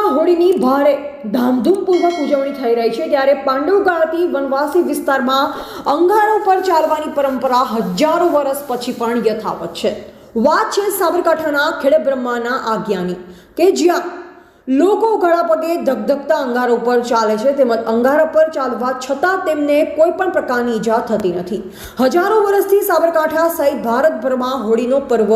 વિશ્વમાં હોળીની ભારે ધામધૂમપૂર્વક ઉજવણી થઈ રહી છે ત્યારે પાંડવગાળથી વનવાસી વિસ્તારમાં અંગારો પર ચાલવાની પરંપરા હજારો વર્ષ પછી પણ યથાવત છે. વાત છે સાબરકાંઠાના ખેડે બ્રહ્માના આજ્ઞાની, કે જ્યાં લોકો ગળા પગે ધગધગતા અંગારો પર ચાલે છે તેમજ અંગારા પર ચાલવા છતાં તેમને કોઈ પણ પ્રકારની ઈજા થતી નથી. હજારો વર્ષથી સાબરકાંઠા સહિત ભારતભરમાં હોળીનો પર્વ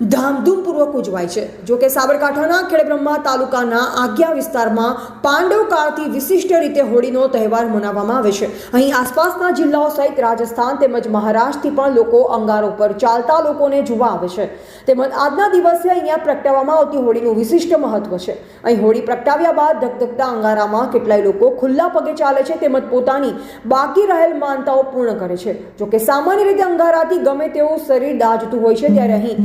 ધામધૂમપૂર્વક ઉજવાય છે. જો કે સાબરકાંઠાના ખેડબ્રહ્મા તાલુકાના આગ્યા વિસ્તારમાં પાંડવ કાળથી વિશિષ્ટ રીતે હોળીનો તહેવાર મનાવવામાં આવે છે. અહીં આસપાસના જિલ્લાઓ સહિત રાજસ્થાન તેમજ મહારાષ્ટ્રથી પણ લોકો અંગારો પર ચાલતા લોકોને જોવા આવે છે. તેમજ આજના દિવસે અહીંયા પ્રગટાવવામાં આવતી હોળીનું વિશિષ્ટ મહત્વ છે. અહીં હોળી પ્રગટાવ્યા બાદ ધગધગતા અંગારામાં કેટલાય લોકો ખુલ્લા પગે ચાલે છે તેમજ પોતાની બાકી રહેલ માનતાઓ પૂર્ણ કરે છે. જોકે સામાન્ય રીતે અંગારાથી ગમે તેવું શરીર દાજતું હોય છે, ત્યારે અહીં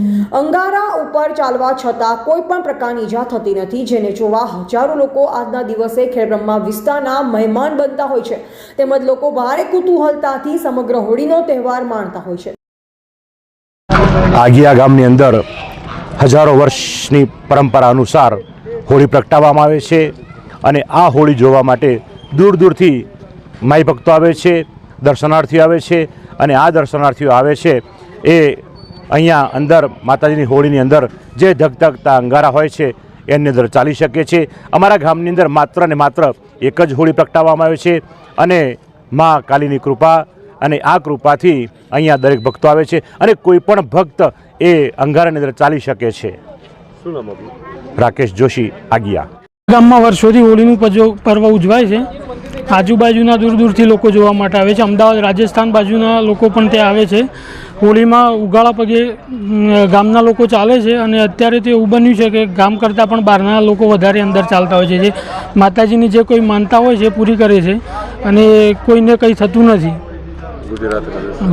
અંગારા ઉપર ચાલવા છતાં કોઈ પણ પ્રકારની ઈજા થતી નથી, જેને જોવા હજારો લોકો આજના દિવસે ખેડબ્રહ્મા વિસ્તારના મહેમાન બનતા હોય છે. તેમજ લોકો ભારે કુતૂહલતાથી સમગ્ર હોળીનો તહેવાર માણતા હોય છે. આગિયા ગામની અંદર હજારો વર્ષની પરંપરા અનુસાર હોળી પ્રગટાવવામાં આવે છે અને આ હોળી જોવા માટે દૂર દૂરથી માઈ ભક્તો આવે છે, દર્શનાર્થીઓ આવે છે અને આ દર્શનાર્થીઓ આવે છે એ અહીંયા અંદર માતાજીની હોળીની અંદર જે ધગધગતા અંગારા હોય છે એની અંદર ચાલી શકે છે. અમારા ગામની અંદર માત્ર ને માત્ર એક જ હોળી પ્રગટાવવામાં આવે છે અને મા કાલીની કૃપા અને આ કૃપાથી અહીંયા દરેક ભક્તો આવે છે અને કોઈ પણ ભક્ત એ અંગારાની અંદર ચાલી શકે છે. રાકેશ જોશી આગિયા. ગામમાં વર્ષોથી હોળીનું પજો- પર્વ ઉજવાય છે. આજુબાજુના દૂર દૂરથી લોકો જોવા માટે આવે છે. અમદાવાદ રાજસ્થાન બાજુના લોકો પણ ત્યાં આવે છે. હોળીમાં ઉગાળા પગે ગામના લોકો ચાલે છે અને અત્યારે તો એવું બન્યું છે કે ગામ કરતાં પણ બહારના લોકો વધારે અંદર ચાલતા હોય છે. જે માતાજીની જે કોઈ માનતા હોય છે એ પૂરી કરે છે અને કોઈને કંઈ થતું નથી.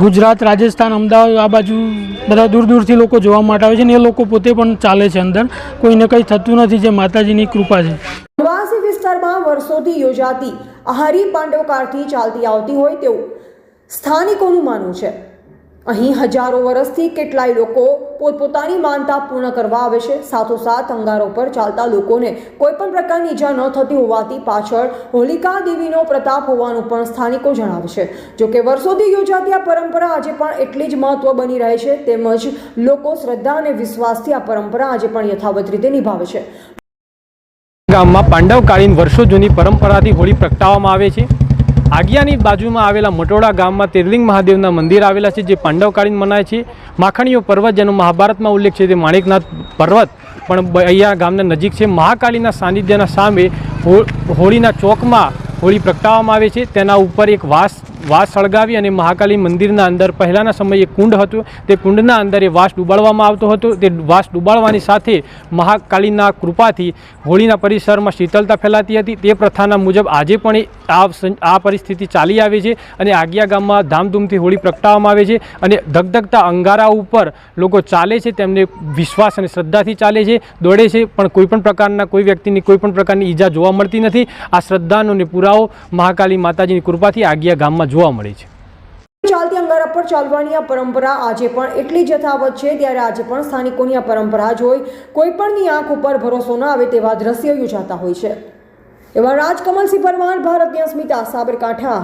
ગુજરાત રાજસ્થાન. અમદાવાદ આ બાજુ બધા દૂર દૂરથી લોકો જોવા માટે આવે છે ને એ લોકો પોતે પણ ચાલે છે અંદર. કોઈને કંઈ થતું નથી જે માતાજીની કૃપા છે. વનવાસી વિસ્તારમાં વર્ષોથી યોજાતી આહારી પાંડવકાળથી ચાલતી આવતી હોય તેવું સ્થાનિકોનું માનવું છે. અહીં હજારો વર્ષથી કેટલાય લોકો પોતપોતાની માનતા પૂર્ણ કરવા આવે છે. સાથોસાથ અંગારો પર ચાલતા લોકોને કોઈ પણ પ્રકારની ઈજા ન થતી હોવાથી પાછળ હોલિકા દેવીનો પ્રતાપ હોવાનું પણ સ્થાનિકો જણાવે છે. જોકે વર્ષોથી યોજાતી આ પરંપરા આજે પણ એટલી જ મહત્વ બની રહે છે. તેમજ લોકો શ્રદ્ધા અને વિશ્વાસથી આ પરંપરા આજે પણ યથાવત રીતે નિભાવે છે. ગામમાં પાંડવકાલીન વર્ષો જૂની પરંપરાથી હોળી પ્રગટાવવામાં આવે છે. આગિયાની બાજુમાં આવેલા મટોડા ગામમાં તિરલિંગ મહાદેવના મંદિર આવેલા છે, જે પાંડવકાળીન મનાય છે. માખણીઓ પર્વત જેનો મહાભારતમાં ઉલ્લેખ છે તે માણેકનાથ પર્વત, પણ અહીંયા ગામના નજીક છે. મહાકાળીના સાનિધ્યના સામે હોળીના ચોકમાં હોળી પ્રગટાવવામાં આવે છે. તેના ઉપર એક વાસ વાસ સળગાવી અને મહાકાલી મંદિરના અંદર પહેલાંના સમયે કુંડ હતું. તે કુંડના અંદર એ વાસ ડૂબાડવામાં આવતો હતો. તે વાસ ડૂબાડવાની સાથે મહાકાલીના કૃપાથી હોળીના પરિસરમાં શીતળતા ફેલાતી હતી. તે પ્રથાના મુજબ આજે પણ આ આ પરિસ્થિતિ ચાલી આવે છે અને આગિયા ગામમાં ધામધૂમથી હોળી પ્રગટાવવામાં આવે છે અને ધગધગતા અંગારા ઉપર લોકો ચાલે છે. તેમને વિશ્વાસ અને શ્રદ્ધાથી ચાલે છે, દોડે છે. પણ કોઈપણ પ્રકારના કોઈ વ્યક્તિની કોઈપણ પ્રકારની ઈજા જોવા મળતી નથી. આ શ્રદ્ધાનો અને પુરાવો મહાકાલી માતાજીની કૃપાથી આગિયા ગામમાં જોવા મળે છે. ચાલતી અંગારા પર ચાલવાની આ પરંપરા આજે પણ એટલી જથાવત છે, ત્યારે આજે પણ સ્થાનિકોની આ પરંપરા જોઈ કોઈ પણની આંખ ઉપર ભરોસો ન આવે તેવા દ્રશ્યો યોજાતા હોય છે. એવા રાજકમલસિંહ પરમાર ભારતની સ્મિતા સાબરકાંઠા.